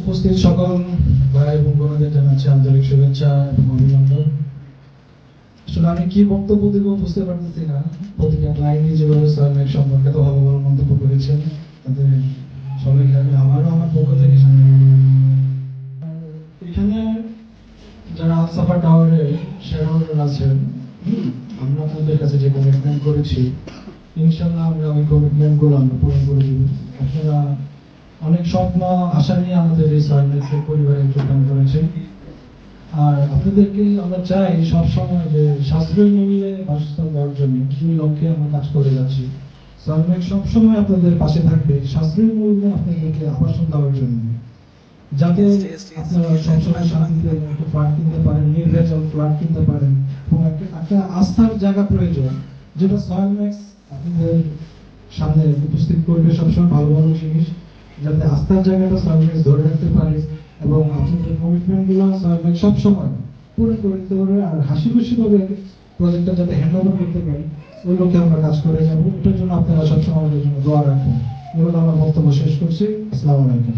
উপস্থিত সকল ভাই এবং বোনদের জানাচ্ছি আন্তরিক শুভেচ্ছা এবং অভিনন্দন। আসলে আমি কি বক্তব্য দেবো বুঝতে পারতেছি না। প্রতিটা লাইনে যেভাবে সার্ভে সম্পর্কে তো ভালো ভালো মন্তব্য করেছেন তাদের সবাইকে আমি আমারও আমার পক্ষ থেকে এখানে যারা আলসাফা টাওয়ারে শেয়ার হোল্ডার আছেন আমরা আপনাদের কাছে যে কমিটমেন্ট করেছি ইনশাল্লাহ আমরা ওই কমিটমেন্টগুলো আমরা পূরণ করে দিব। আপনারা স্বপ্ন আশা নিয়ে আমাদের এই সার্ভিসের পরিবারে যোগদান করেছেন আর আপনাদেরকে আমরা চাই সবসময় যে সাশ্রয়ী মূল্যে বাসস্থান দেওয়ার জন্য দুই লক্ষ্যে আমরা কাজ করে যাচ্ছি। সার্ভেক সবসময় আপনাদের পাশে থাকবে সাশ্রয়ী মূল্যে আপনাদেরকে আবাসন দেওয়ার জন্য। যাতে আপনারা সবসময় শান্তিতে একটা ফ্ল্যাট কিনতে পারেন নির্ভেজাল ফ্ল্যাট কিনতে পারেন এবং একটা আস্থার জায়গা প্রয়োজন যেটা সয়ালম্যাক্স আপনাদের সামনে উপস্থিত করবে সবসময় ভালো ভালো জিনিস। যাতে আস্থার জায়গাটা সার্ভিস ধরে রাখতে পারে এবং আপনাদের কমিটমেন্টগুলো সার্ভিস সবসময় পূরণ করে দিতে পারবে আর হাসি খুশি ভাবে প্রজেক্টটা যাতে হ্যান্ড ওভার করতে পারি, ওই লক্ষ্যে আমরা কাজ করে যাব। ওটার জন্য আপনারা সবসময় আমাদের জন্য দোয়া রাখবেন এগুলো আমরা বক্তব্য শেষ করছি। আসসালামু আলাইকুম।